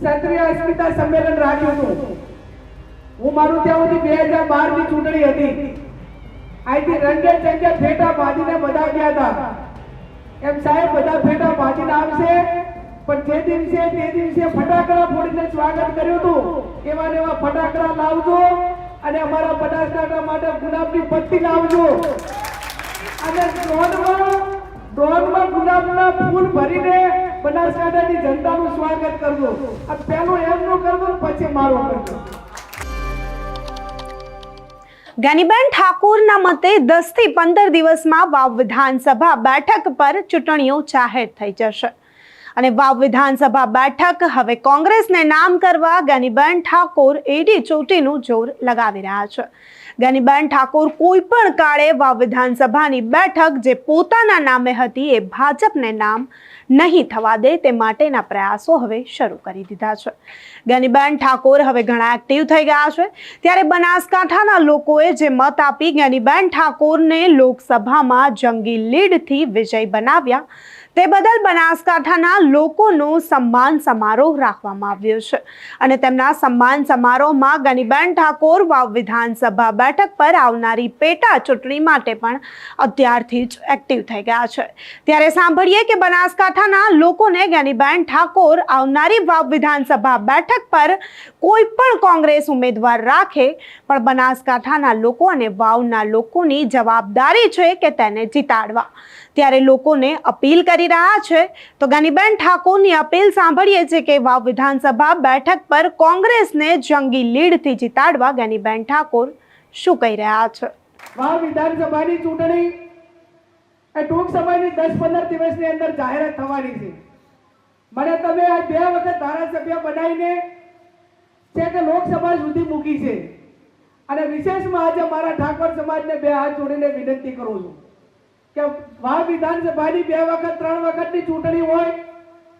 ક્ષત્રિય અસ્મિતા સંમેલન રાખ્યું હતું. હું મારું ત્યાં સુધી બે હજાર બારની ચૂંટણી હતી. અહીંથી રંગે ચંગે ફેટા બાંધીને બધા ગયા હતા. એમ સાહેબ, બધા ફેટા બાંધીને આવશે, પણ જે દિવસે, તે દિવસે ફટાકડા ફોડીને સ્વાગત કર્યું હતું એવા ને એવા ફટાકડા લાવજો અને અમારા બનાસકાંઠા માટે ગુલાબની પત્તી લાવજો. અને ડ્રોનમાં ડ્રોનમાં ગુલાબના ફૂલ ભરીને બનાસકાંઠાની જનતાનું સ્વાગત કરજો. આ એમનું કરજો પછી મારું કરજો. જ્ઞાનીબેન ઠાકોરના મતે દસથી પંદર દિવસમાં વિધાનસભા બેઠક પર ચૂંટણીઓ જાહેર થઈ જશે. અને વાવ વિધાનસભા બેઠક હવે કોંગ્રેસને નામ કરવા જ્ઞાનીબેન ઠાકોર એડી ચોટીનું જોર લગાવી રહ્યા છે. જ્ઞાનીબેન ઠાકોર કોઈ પણ કાળે વાવ વિધાનસભાની બેઠક જે પોતાના નામે હતી એ ભાજપને નામ નહીં થવા દે તે માટેના પ્રયાસો હવે શરૂ કરી દીધા છે. જ્ઞાનીબેન ઠાકોર હવે ઘણા એક્ટિવ થઈ ગયા છે. ત્યારે બનાસકાંઠાના લોકોએ જે મત આપી જ્ઞાનીબેન ઠાકોરને લોકસભામાં જંગી લીડથી વિજય બનાવ્યા. તે બદલ બનાસકાંઠાના લોકોનો સન્માન સમારોહ રાખવામાં આવ્યો છે. અને તેમના સન્માન સમારોહમાં ગનીબેન ઠાકોર વાવ વિધાનસભા બેઠક પર આવનારી પેટા ચૂંટણી માટે પણ અત્યારથી જ એક્ટિવ થઈ ગયા છે. ત્યારે સાંભળીએ કે બનાસકાંઠાના લોકોને જ્ઞાનીબેન ઠાકોર આવનારી વાવ વિધાનસભા બેઠક પર કોઈ પણ કોંગ્રેસ ઉમેદવાર રાખે, પણ બનાસકાંઠાના લોકો અને વાવના લોકોની જવાબદારી છે કે તેને જીતાડવા. ત્યારે લોકોને અપીલ કરી રહ્યા છે. તો ગનીબેન ઠાકોરની અપીલ સાંભળીએ છીએ કે વાવ વિધાનસભા બેઠક પર કોંગ્રેસને જંગી લીડથી જીતાડવા ગનીબેન ઠાકોર શું કહી રહ્યા છે? વાવ વિધાનસભાની ચૂંટણી એ ટૂંક સમયની દસ પંદર દિવસની અંદર જાહેરાત થવાની છે. મને તમે આ બે વખત ધારાસભ્ય બનાવીને છે કે લોકસભા સુધી મૂકી છે. અને વિશેષમાં આજે મારા ઠાકોર સમાજને બે હાથ જોડીને વિનંતી કરું છું. કે વાર વિધાનસભાની બે વખત, ત્રણ વખતની ચૂંટણી હોય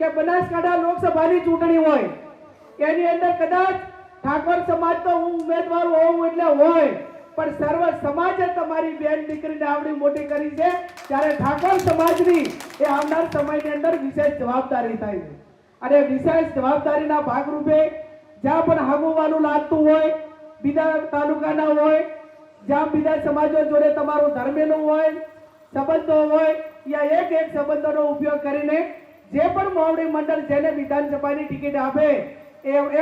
કે બનાસકાંઠા લોકસભાની ચૂંટણી હોય, એની અંદર કદાચ ઠાકોર સમાજ તો હું ઉમેદવાર હોઉં એટલે હોય, પણ સર્વ સમાજે તમારી બેન દીકરીને આવડી મોટી કરી છે, ત્યારે ઠાકોર સમાજની એ આવનાર સમયની અંદર વિશેષ જવાબદારી થાય છે. અને વિશેષ જવાબદારીના ભાગરૂપે જ્યાં પણ આગુવાનું લાગતું હોય, બીજા તાલુકાના હોય, જ્યાં બીજા સમાજો જોડે તમારું ધર્મેલું હોય સંબંધો હોય યા એક એક સંબંધોનો ઉપયોગ કરીને જે પણ મોવડી મંડળ જેને વિધાનસભાની ટિકિટ આપે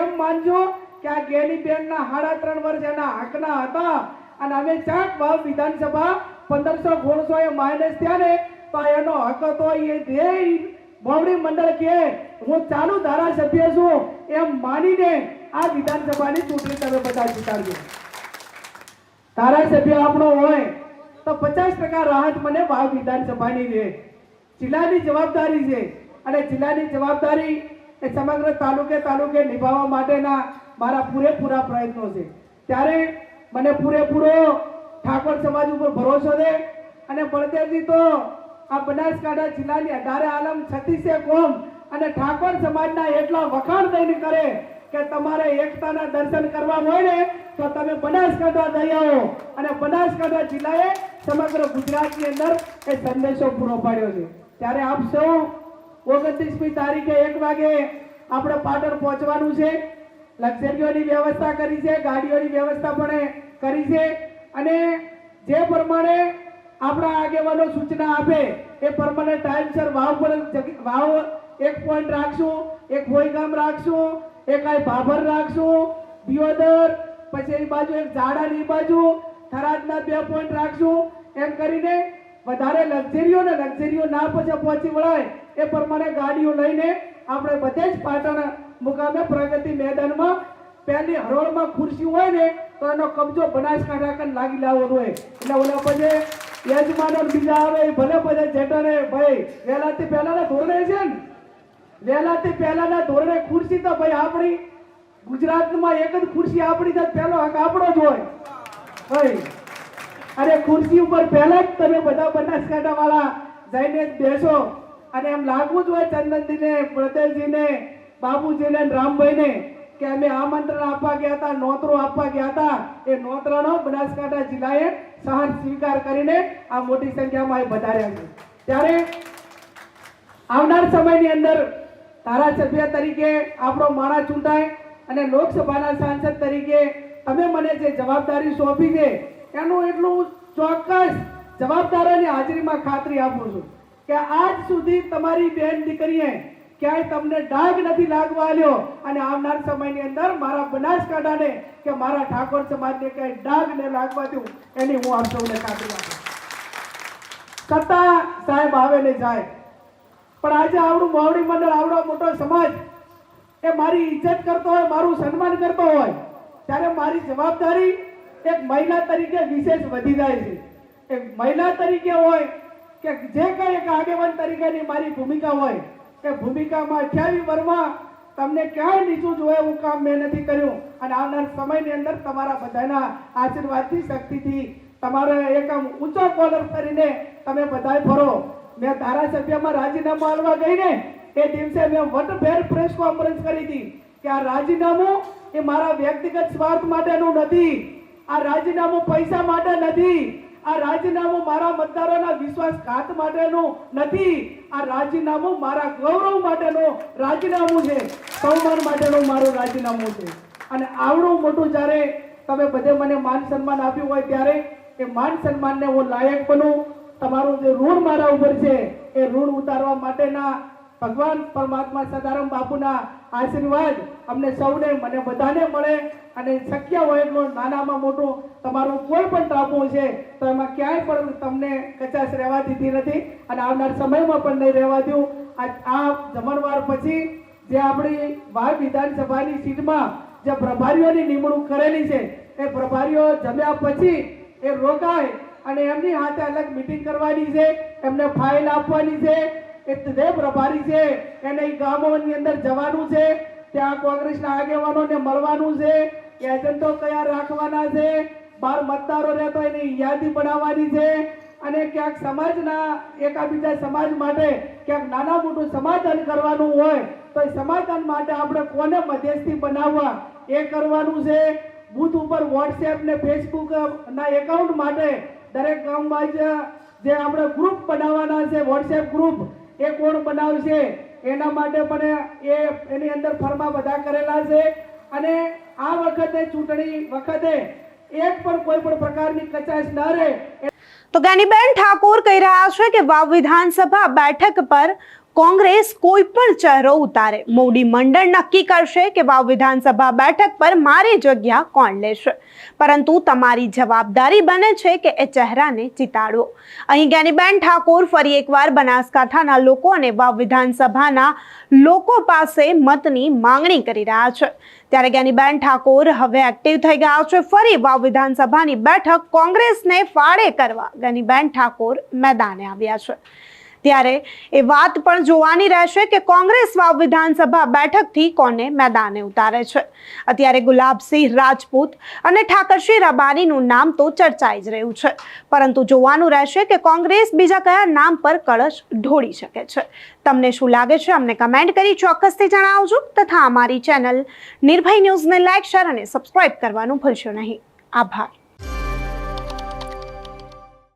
એમ માનજો કે આ ગેની બેનના સાડા ત્રણ વર્ષ એના હકના હતા અને અમે ચાટ ભાવ વિધાનસભા પંદરસો સોળસો એ માઇનસ થયા ને, તો એનો હક હતો, એ ધ્યેય મોવડી મંડળ કે હું ચાલુ ધારાસભ્ય છું, એમ માનીને આ વિધાનસભાની ચૂંટણી તમે બધા જીતાડજો. ધારાસભ્ય આપણો હોય તો પચાસ ટકા રાહત મને વાવ વિધાનસભાની છે. જિલ્લાની જવાબદારી છે. અને જિલ્લાની જવાબદારી એ સમગ્ર તાલુકે તાલુકે નિભાવવા માટેના મારા પૂરેપૂરા પ્રયત્નો છે. ત્યારે મને પૂરેપૂરો ઠાકોર સમાજ ઉપર ભરોસો છે. અને બળદેવજી તો આ બનાસકાંઠા જિલ્લાની અઢારે આલમ છત્તીસે કોમ અને ઠાકોર સમાજના એટલા વખાણ થઈને કરે કે તમારે એકતાના દર્શન કરવા હોય ને, તો તમે બનાસકાંઠા જઈ આવો. અને બનાસકાંઠા જિલ્લાએ સમગ્ર ગુજરાતની અંદર એ સંદેશો પૂરો પાડ્યો છે. ત્યારે આપ સૌ ઓગણત્રીસમી તારીખે એક વાગે આપણે પાટણ પહોંચવાનું છે. લક્ઝરીઓની વ્યવસ્થા કરી છે, ગાડીઓની વ્યવસ્થા પણ કરી છે. અને જે પ્રમાણે આપણા આગેવાનો સૂચના આપે, એ પ્રમાણે ટાઈમસર વાવ પર વાવ એક પોઈન્ટ રાખશું એક હોયગામ રાખશું એક આ ભાભર રાખશું દિયોદર, પછી એ બાજુ એક ઝાડાની બાજુ, થરાદના બે પોઈન્ટ રાખશું એમ કરીને વધારે લક્ઝરીઓ ને લક્ઝરીઓ ના પછી પહોંચી વળાય, એ પ્રમાણે ગાડીઓ લઈને આપણે બધે જ પાટણ મુકામે પ્રગતિ મેદાનમાં પહેલી હરોળમાં ખુરશી હોય ને, તો એનો કબજો બનાસકાંઠા લાગી લાવવાનો હોય. એટલે ઓલા પછી યજમાનો બીજા આવે, ભલે બધા જેટરે ભાઈ, વહેલાથી પહેલાના ધોરણે છે ને વહેલાથી પહેલાના ધોરણે ખુરશી તો ભાઈ આપણી ગુજરાતમાં એક જ ખુરશી આપણી તો પહેલો હક આપણો જ હોય. ભાઈ અને ખુરશી ઉપર પહેલા જ તમે બધા બનાસકાંઠા વાળા જઈને બેસો. અને એમ લાગવું જ હોય ચંદનજીને પ્રદેલજીને બાબુજીને રામભાઈને કે અમે આમંત્રણ આપવા ગયા હતા, નોતરો આપવા ગયા હતા. એ નોતરાનો બનાસકાંઠા જિલ્લાએ સહન સ્વીકાર કરીને આ મોટી સંખ્યામાં એ વધાર્યા છે. ત્યારે આવનાર સમયની અંદર ધારાસભ્ય તરીકે આપણો માણસ ચૂંટાય અને લોકસભાના સાંસદ તરીકે તમે મને જે જવાબદારી સોંપી છે, એનું એટલું ચોક્કસ જવાબદારોની હાજરીમાં ખાતરી આપું છું કે આજ સુધી તમારી બેન દીકરીએ ક્યાંય તમને ડાઘ નથી લાગવા લ્યો અને આવનાર સમયની અંદર મારા બનાસકાંઠાને કે મારા ઠાકોર સમાજને ક્યાંય ડાઘ ને લાગવા દઉં એની હું આપ સૌને ખાતરી આપું સત્તા સાહેબ આવે ને જાય. પણ આજે આવડું માવડી મંડળ, આવડો મોટો સમાજ એ મારી ઇજ્જત કરતો હોય, મારું સન્માન કરતો હોય, ત્યારે મારી જવાબદારી એક મહિલા તરીકે વિશેષ વધી જાય છે. એક મહિલા તરીકે હોય કે જે કંઈ એક આગેવાન તરીકેની મારી ભૂમિકા હોય, એ ભૂમિકામાં અઠ્યાવીસ વર્ષમાં તમને ક્યાંય નીચું જોયે હું કામ મેં નથી કર્યું. અને આવનાર સમયની અંદર તમારા બધાના આશીર્વાદથી, શક્તિથી તમારે એક આમ ઊંચો કોલર કરીને તમે બધાય ફરો. મેં ધારાસભ્યમાં રાજીનામું આલવા ગઈ ને એ દિવસે મેં વટભેર પ્રેસ કોન્ફરન્સ કરી હતી કે આ રાજીનામું એ મારા વ્યક્તિગત સ્વાર્થ માટેનું નથી, આ રાજીનામું પૈસા માટે નથી, આ રાજીનામું મારા મતદારોના વિશ્વાસઘાત માટેનું નથી, આ રાજીનામું મારા ગૌરવ માટેનું રાજીનામું છે, સન્માન માટેનું મારું રાજીનામું છે. અને આવડું મોટું જ્યારે તમે બધે મને માન સન્માન આપ્યું હોય ત્યારે એ માન સન્માનને હું લાયક બનું તમારું જે ઋણ મારા ઉપર છે, એ ઋણ ઉતારવા માટેના ભગવાન પરમાત્મા સદારામ બાપુના આશીર્વાદ અમને સૌને, મને બધાને મળે અને શક્ય હોય એટલો નાનામાં મોટું તમારું કોઈ પણ ટાપુ છે તો એમાં ક્યાંય પણ તમને કચાશ રહેવા દીધી નથી અને આવનાર સમયમાં પણ નહીં રહેવા દઉં. આ જમણવાર પછી જે આપણી બાર વિધાનસભાની સીટમાં જે પ્રભારીઓની નિમણૂક કરેલી છે, એ પ્રભારીઓ જમ્યા પછી એ રોકાય અને એમની હાથે અલગ મીટિંગ કરવાની છે, એમને ફાઇલ આપવાની છે, એ તે પ્રભારી છે, એને ગામોની અંદર જવાનું છે, ત્યાં કોંગ્રેસના આગેવાનોને મળવાનું છે એજન્ટો કયા રાખવાના છે, બાર મતદારો રહેતો એની યાદી બનાવવાની છે, અને ક્યાંક સમાજના, એકાબીજા સમાજ માટે ક્યાંક નાના મોટું સમાધાન કરવાનું હોય, તો એ સમાધાન માટે આપણે કોને મધ્યસ્થી બનાવવા? એ કરવાનું છે. બુથ ઉપર વોટ્સએપ ને ફેસબુક ના એકાઉન્ટ માટે દરેક ગામમાં જ આપણે ગ્રુપ બનાવવાના છે વોટ્સએપ ગ્રુપ એ કોણ બનાવશે? એના માટે પણ એ, એની અંદર ફરમા બધા કરેલા છે. અને આ વખતે ચૂંટણી વખતે એક પણ કોઈ પણ પ્રકારની કચાશ ન રહે. તો જ્ઞાનીબેન ઠાકોર કહી રહ્યા છે કે વાવ વિધાનસભા બેઠક પર કોંગ્રેસ કોઈ પણ ચહેરો ઉતારે. મોડી મંડળ નક્કી કરશે કે વાવ વિધાનસભા બેઠક પર મારી જગ્યા કોણ લેશે. પરંતુ તમારી જવાબદારી બને છે કે એ ચહેરાને જીતાડવો અહીં જ્ઞાનીબેન ઠાકોર ફરી એકવાર બનાસકાંઠાના લોકો અને વાવ વિધાનસભાના લોકો પાસે મતની માંગણી કરી રહ્યા છે. ત્યારે જ્ઞાનીબેન ઠાકોર હવે એક્ટિવ થઈ ગયા છે. ફરી વાવ વિધાનસભાની બેઠક કોંગ્રેસને ફાળે કરવા. જ્ઞાનીબેન ઠાકોર મેદાને આવ્યા છે. ત્યારે એ વાત પણ જોવાની રહેશે કે કોંગ્રેસ વિધાનસભા બેઠકથી કોને મેદાને ઉતારે છે. અત્યારે ગુલાબસિંહ રાજપૂત અને ઠાકરસિંહ રબારીનું નામ તો ચર્ચાઈ જ રહ્યું છે. પરંતુ જોવાનું રહેશે કે કોંગ્રેસ બીજા કયા નામ પર કળશ ઢોળી શકે છે. તમને શું લાગે છે અમને કમેન્ટ કરી ચોક્કસથી જણાવજો તથા અમારી ચેનલ નિર્ભય ન્યૂઝને લાઇક શેર અને સબસ્ક્રાઇબ કરવાનું ભૂલશો નહીં. આભાર.